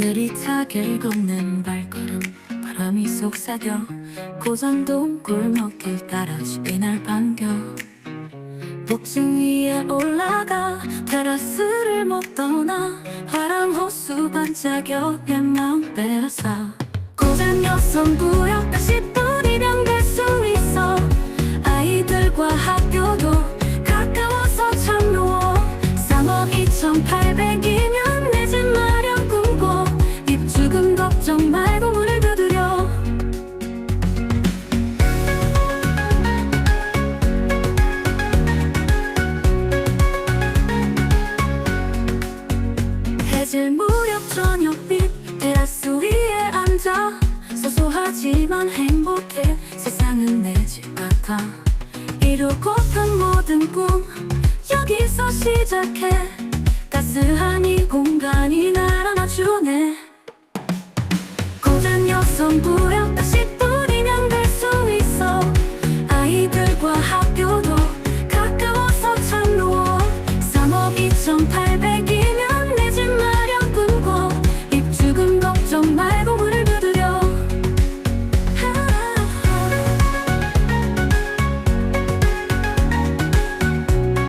느릿하게 걷는 발걸음 바람이 속삭여 고산동 골목길 따라 쉽게 날 반겨. 복층 위에 올라가 테라스를 못 떠나 바람 호수 반짝여 내 마음 빼앗아. 고장 여성 구역 10분 해질 무렵 저녁빛 테라스 위에 앉아 소소하지만 행복해 세상은 내 집 같아. 이루고픈 모든 꿈 여기서 시작해. 따스한 이 공간이 날 안아주네. 고단 여성구역